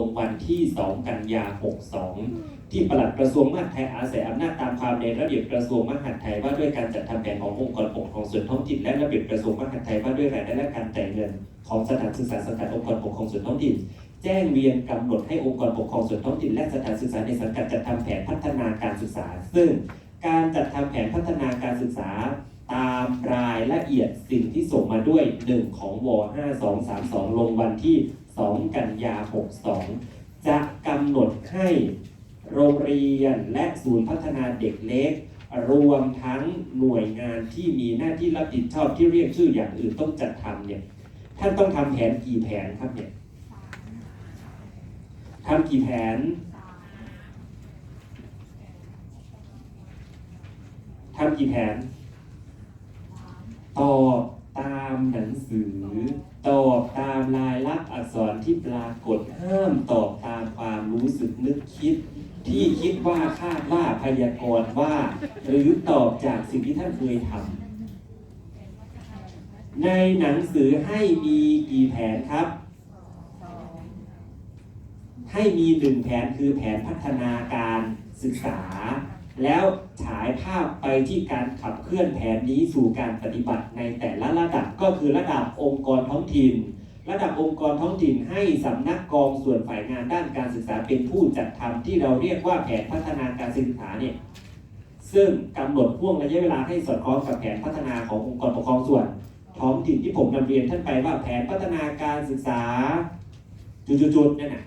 ลงวันที่ 2 กันยา 62 ที่ปลัดกระทรวงมหาดไทยอาศัยอำนาจตามความในระเบียบกระทรวงมหาดไทยว่าด้วยการจัดทำแผนขององค์กรปกครองส่วนท้องถิ่นและระเบียบกระทรวงมหาดไทยว่าด้วยรายได้และการจ่ายเงิน ของสถานศึกษาสังกัดองค์กรปกครองส่วนท้องถิ่น แจ้งเวียนกำหนดให้องค์กรปกครองส่วนท้องถิ่นและสถานศึกษาในสังกัดจัดทำแผนพัฒนาการศึกษา ซึ่งการจัดทำแผนพัฒนาการศึกษาตามรายละเอียดสิ่งที่ส่งมาด้วย 1 ของว 5232 ลงวันที่ 2 กันยา 62 จะกำหนดให้โรงเรียนและศูนย์พัฒนาเด็กเล็ก รวมทั้งหน่วยงานที่มีหน้าที่รับผิดชอบที่เรียกชื่ออย่างอื่นต้องจัดทำเนี่ยท่านต้องทำแผนกี่แผนครับเนี่ยทำกี่แผนทำกี่แผนตอบ หนังสือ ตอบตามลายลักษณ์อักษรที่ปรากฏห้ามตอบตามความรู้สึกนึกคิด ที่คิดว่าคาดว่าพยากรณ์ว่า หรือตอบจากสิ่งที่ท่านเคยทำในหนังสือให้มีกี่แผนครับ ให้มีหนึ่งแผนคือแผนพัฒนาการศึกษา แล้วฉายภาพไปที่การขับเคลื่อนแผนนี้สู่การปฏิบัติในแต่ละระดับก็คือระดับองค์กรท้องถิ่น ระดับองค์กรท้องถิ่นให้สำนักกองส่วนฝ่ายงานด้านการศึกษาเป็นผู้จัดทำที่เราเรียกว่าแผนพัฒนาการศึกษาเนี่ยซึ่งกำหนดห่วงระยะเวลาให้สอดคล้องกับแผนพัฒนาขององค์กรปกครองส่วน ท้องถิ่นที่ผมนำเรียนท่านไปว่าแผนพัฒนาการศึกษาจุดๆๆนั่นน่ะ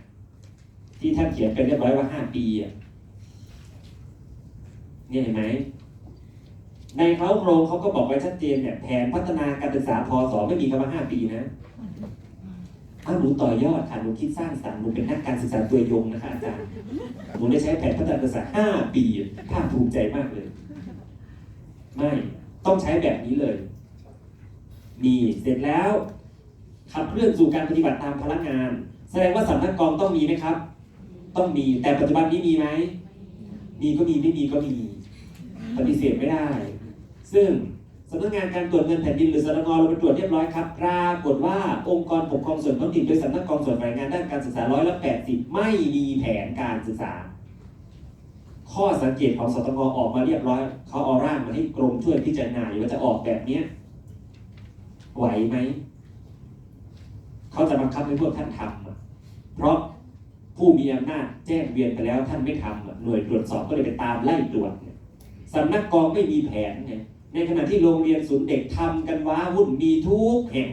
ที่ท่านเขียนไปเรียบร้อยว่าห้าปีอะเนี่ยเห็นไหมในเขาโครงเขาก็บอกไว้ชัดเจนเนี่ยแผนพัฒนาการศึกษาพศไม่มีคำว่าห้าปีนะอ้าหนูต่อยอดค่ะหนูคิดสร้างสรรค์หนูเป็นนักการศึกษาตัวยงนะคะอาจารย์หนูได้ใช้แผนพัฒนาการศึกษาห้าปีภาคภูมิใจมากเลย ไม่ต้องใช้แบบนี้เลยมีเสร็จแล้วขับเคลื่อนสู่การปฏิบัติตามพลังงาน แสดงว่าสำนักกองต้องมีไหมครับ ต้องมี แต่ปัจจุบันนี้มีไหม มีก็มีไม่มีก็มี ปฏิเสธไม่ได้ ซึ่งสำนักงานการตรวจเงินแผ่นดินหรือสนงเราไปตรวจเรียบร้อยครับปรากฏว่าองค์กรปกครองส่วนท้องถิ่นโดยสำนักกองส่วนฝ่ายงานด้านการศึกษาร้อยละแปดสิบไม่มีแผนการศึกษา ข้อสังเกตของสตงออกมาเรียบร้อยเขาเอาร่างมาให้กรมช่วยพิจารณาอยู่ว่าจะออกแบบเนี้ยไหวไหมเขาจะบังคับให้พวกท่านทำเพราะ ผู้มีอำนาจแจ้งเวียนไปแล้วท่านไม่ทำหน่วยตรวจสอบก็เลยไปตามไล่ตรวจเนี่ยสำนักกองไม่มีแผนไงในขณะที่โรงเรียนศูนย์เด็กทำกันว้าวุ่นมีทุกแห่ง